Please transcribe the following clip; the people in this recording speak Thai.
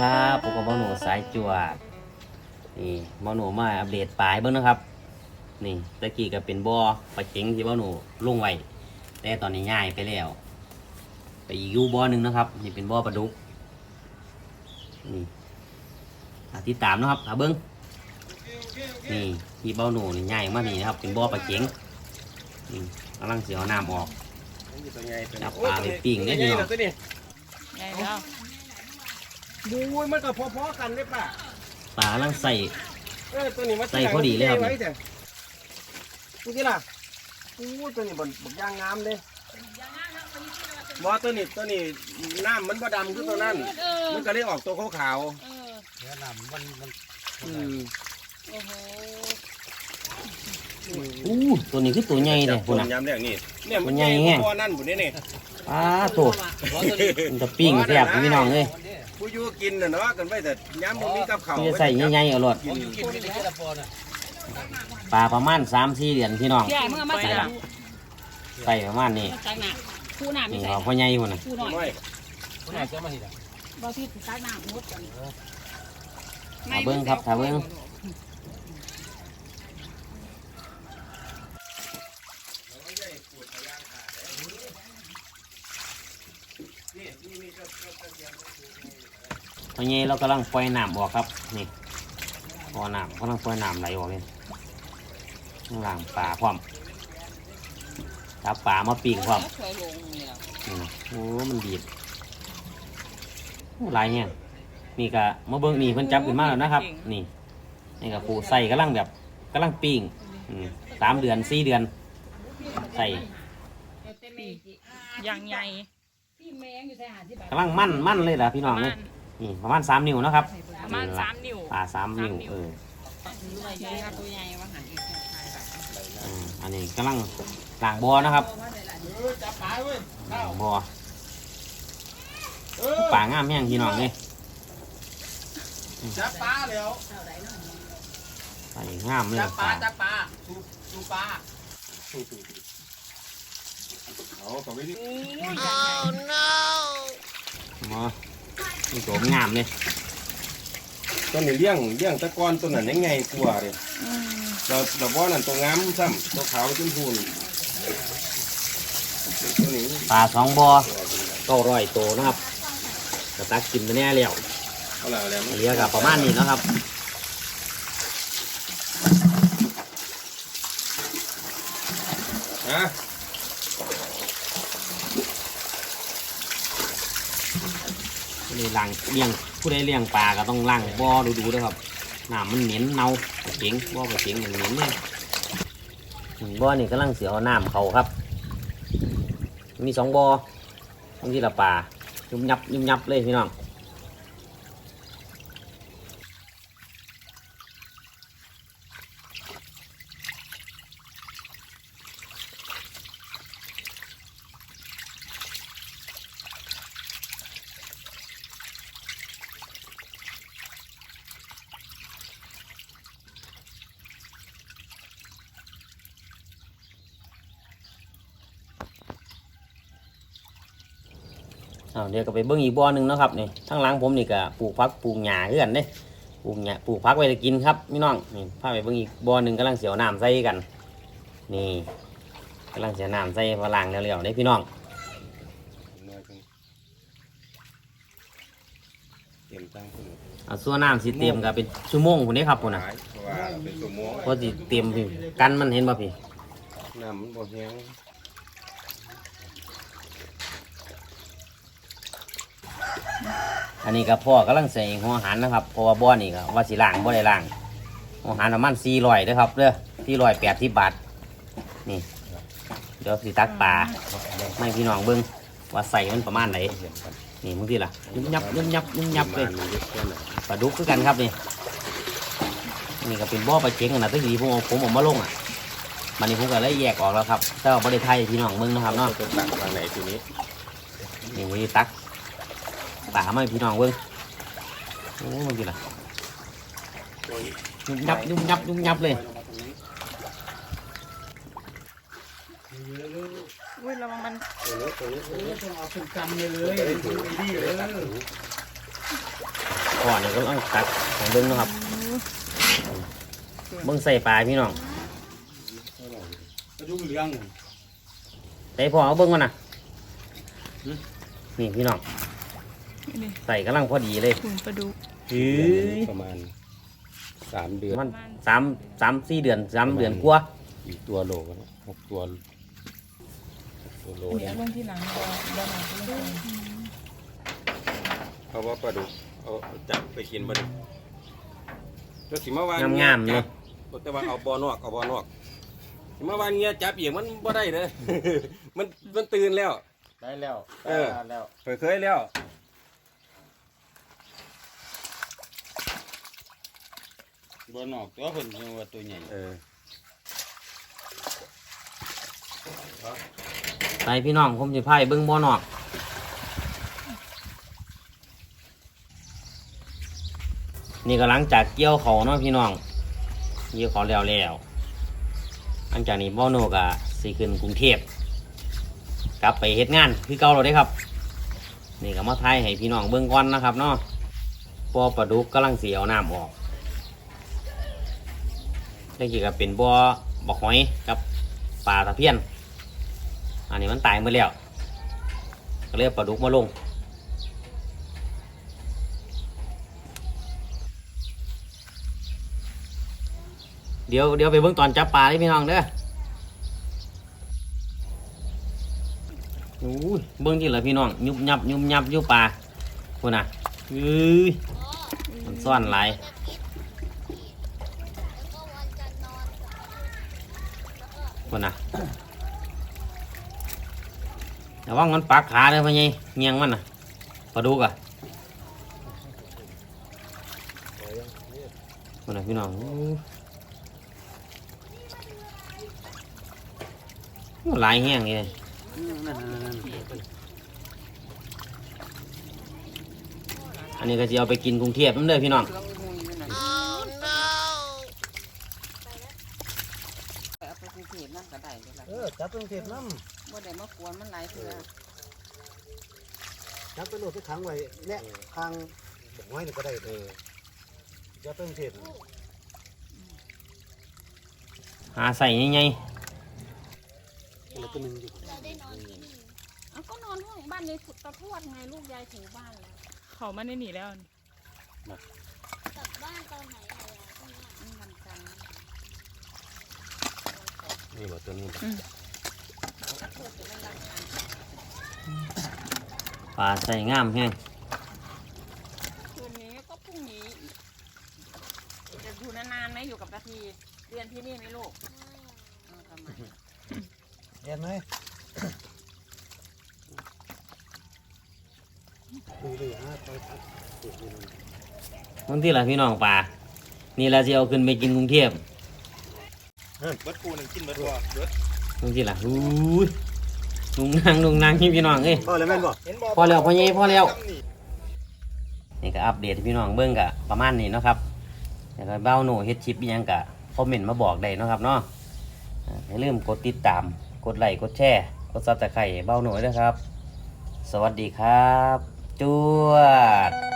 ครับผมกับหมอหนูสายจวดนี่หมอหนูมาอัปเดตปลายเบิ้งนะครับ นี่ตะกี้ก็เป็นบ่อปลาเข็งที่หมอหนูลงไว้แต่ตอนนี้ย้ายไปแล้ว ไปอีกยูบ่อหนึ่งนะครับ นี่เป็นบ่อปลาดุกนี่อาติดตามนะครับหาเบิ้งนี่ที่เบ้าหนูนี่ย้ายมากนี่นะครับ เป็นบ่อปลาเข็งนี่กำลังเสียวน้ำออกจับปลาไปปิ้งเนี่ยพี่น้องตัวนี้ไงแล้ว บูยมันก็พอๆกันเลยป่ะปลากำลังใส่ เออตัวนี้มันใส่พอดีเลยครับไว้แต่ดูสิล่ะอู้ตัวนี้บนบกย่างงามเลยบอตัวนี้ตัวนี้น้ำมันบ่ดำคือตัวนั้น เออมันก็เลยออกตัวขาวเออๆอืมโอ้โหอู้ตัวนี้คือตัวใหญ่เลยคพุ่นนน่ะยำเนี่ยนี่เนี่ยมันใหญ่แห้ง ตัวนั่นบุนี่นี่อ้าตัวมันจะปิ้งแซ่บพี่น้องเลย ผู้อยู่กินน่ะเนาะกันไว้แต่ย้ำบ่มีกับเขาวมันจะใส่ใหญ่ๆเอารสปลาประมาณสามสี่เดือนพี่น้องใหญ่เมื่อมาใส่ละใส่ประมาณนี้ตักหนักคู่หนาไม่นี่ใส่เขาพ่อใหญ่พุ่นน่ะคู่หน่อยน้อยบ่ที่ตักหนักมดกันถ้าเบิ้งครับถ้าเบิ้ง พ่อใหญ่เรากำลังปล่อยน้ำออกครับนี่พอน้ำกำลังปล่อยน้ำไหลออกเลยข้างล่างปลาพร้อมจับปลามาปิ้งพร้อมเคยลงนี่แหละนี่นะโอ้มันดีดโอ้หลายเนี่ยนี่ก็มาเบิ้งนี่เพิ่นจับขึ้นมาแล้วนะครับ นี่นี่ก็ปูใส่กำลังแบบกำลังปิ้งอืมสามเดือนสี่เดือนใส่อย่างใหญ่กำลังมั่นมั่นเลยล่ะพี่น้องเลย นี่ประมาณสามนิ้วนะครับประมาณสามนิ้วปลาสามนิ้วเออใหญ่ครับตัวใหญ่ว่าหันอีกอืมอันนี้กำลังล้างบ่อนะครับจับปลาเว้ยล้างบ่อเออปลางามแห้งพี่น้องเลยจับปลาแล้วใส่งามเลยจับปปลาลาจับปลาดูดูปลาเอาต่อไปดิบ่ นี่โสมงามเลยตัวนี้เลี้ยงเลี้ยงตะกอนตัวนั้นยังไงกลัวเลยเราเราว่านั่นตัวงามซ้ำตัวขาวจนพูนตัวนี้ปลาสองบ่อเก้าร้อยตัวนะครับกระตักกินไปแน่แล้วเอาละเอาแล้วเหลือกับประมาณนี้เนาะครับฮะ นี่ล้างเลี้ยงผู้ใดเลี้ยงปลาก็ต้องล้างบ่อดูๆด้วยครับน้ำมันเหม็นเน่าปลาเจ๋งบ่อปลาเจ๋งมันเหม็นเลยบ่อนี่กำลังเสียเอาน้ำเขาครับ มีสองบ่อตรงทีละปลายุบยับยุบยับเลยพี่น้อง อ้าวเดี๋ยวก็ไปเบิ้งอีกบ่อหนึ่งเนาะครับนี่ทั้งหลังผมนี่ก็ปลูกพักปลูกหญ้าเฮือนเด้ปลูกหญ้าปลูกพักไว้จะกินครับพี่น้องนี่พาไปเบิ้งอีกบ่อหนึ่งกำลังเสียวน้ำใส่กัน นี่กำลังเสียน้ำใส่ฝรั่งแล้วๆได้พี่น้องเตรียมตั้งขึ้นเอาส่วนน้ำสิเตรียมก็เป็นชั่วโมงคนนี้ครับผมนะขายเพราะว่าเป็นตัวม่วงเพราะสิเตรียมพี่กันมันเห็นป่ะพี่น้ำมันบ่แห้ง อันนี้ก็พ่อกำลังใส่หัวอาหารนะครับเพราะว่าบ่อนี่ก็ว่าสิล้างบ่ได้ล้าง หัวอาหารประมาณสี่ร้อยเด้อครับเด้อสี่ร้อยแปดสิบบาทนี่เดี๋ยวสิตักปลาไม่พี่น้องเบิ้งว่าใส่มันประมาณไหนนี่มึงที่ล่ะยุบยับยุบยับยุบยับเลยมันเยอะแค่ไหนปลาดุกคือกันครับนี่นี่ก็เป็นบ่อปลาเค็งนะตั้งทีผมเอาผมเออกมาลงอะมันนี่ผมก็เลยแยกออกแล้วครับแต่ว่าบ่ได้ไทยพี่น้องเบิ้งนะครับเนาะจะตักทางไหนทีนี้นี่วิธีตัก ป่ามาให้พี่น้องเบิ้งโอ้มันกี่ล่ะยุบยับยุบยับยุบยับเลยอุ้ยระวังมันตัวนี้ตัวนี้ตัวนี้ต้องเอาเป็นกำเลยเลยดูดีเลยพ่อนี่ก็ต้องตักของเบิ้งเนาะครับเบิ้งใส่ปลาพี่น้องกระดูกเหลืองใส่พ่อเอาเบิ้งก่อนนะนี่พี่น้อง นี่ใส่กำลังพอดีเลยคุณปลาดุกหือประมาณสามเดือนมันสามสามสี่เดือนสามเดือนกว่าอีกตัวโลกันหกตัวตัวโลเดี๋ยวลงที่หลังเดี๋ยวเดี๋ยวหลังจะลงไปเพราะว่าปลาดุกเอาจับไปกินบ่ได้แล้วสิมาวางงามๆจัเนาะบแต่ว่าเอาบอนอกเอาบอนอกสิมาวางเงี้ยจับอีกมันบ่ได้เด้อมันมันตื่นแล้วได้แล้วเออได้แล้วเคยเคยแล้ว บนออกตัวเพิ่นยังว่าตัวใหญ่เออใส่พี่น้องผมจะพายเบิ้งบ่อนอกนี่ก็หลังจากเกี่ยวเขาวเนาะพี่น้องเกี่ยวเขาวแล้วแล้วหลังจากนี้บ่อโนกะสิขึ้นกรุงเทพกลับไปเฮ็ดงานคือเก่าเราได้ครับ นี่ก็มาทายให้พี่น้องเบิ่งก่อนนะครับเนาะปอปลาดุกกำลังเสียวน้ำออก ได้กี่กับเป็นบ่อบ่อหอยกับปลาตะเพียน อันนี้มันตายหมดแล้วก็เลยเอาปลาดุกมาลงเดี๋ยวเดี๋ยวไปเบิ่งตอนจับปลาเลยพี่น้องเด้ออู้ยเบิ่งที่เหละพี่น้อง ยุบยับยุบยับยู่ปลาคุณน่ะอื้ยมันซ่อนหลาย คุณน่ะระวังมันปักขาเลยพ่อใหญ่เงียงมันน่ะปลาดุกอะคุณน่ะพี่น้องหลายแห้งเลยอันนี้ก็จะเอาไปกินกรุงเทพนั่นเลยพี่น้อง เอาไปกรุงเทพนั่นก็ได้เลยล่ะ เออจับเทศน้บ่ได้มากวนมันหลายเทื่อำจับไปโหลดที่ขังไว้เนี่ยทางบอกไว้นี่ก็ได้เออจับเป็นเทศหาใส่ยังไงแล้วก็นึงอยู่เอาก็นอนห้องบ้านยายสุดตะทวดไงลูกยายถูบ้านแล้วเขามาได้หนีแล้วนี่กลับบ้านตอนไหนอะยายพรุ่งนี้มันจันทร์นี่บ่ตัวนี้บ่ ปลาใส่งามแห้งคืนนี้ก็พรุ่งนี้จะอยู่นานๆไหมอยู่กับกะทีเรียนที่นี่ไหมลูกเออทำไมเห็นไหมดูดิฮะไปทักดูดิบางที่ละพี่น้องปลานี่เราจะเอาขึ้นไปกินกรุงเทพเบิดปูนึงกินเบิดบ่เบิดบางที่ละอู้ย ลุงนางลุงนางที่พี่น้องเอ้ยพอแล้วแม่นบ่เห็นบ่พอแล้วพ่อใหญ่พอแล้วจำนี่นี่ก็อัปเดตให้พี่น้องเบิ่งกะประมาณนี้เนาะครับอยากให้เบ้าโหนเฮ็ดชิปอิหยังกะคอมเมนต์มาบอกได้เนาะครับเนาะอ่าอย่าลืมกดติดตาม กดไลค์กดแชร์กดซับสไครต์เบ้าโหนด้วยครับ สวัสดีครับ จวด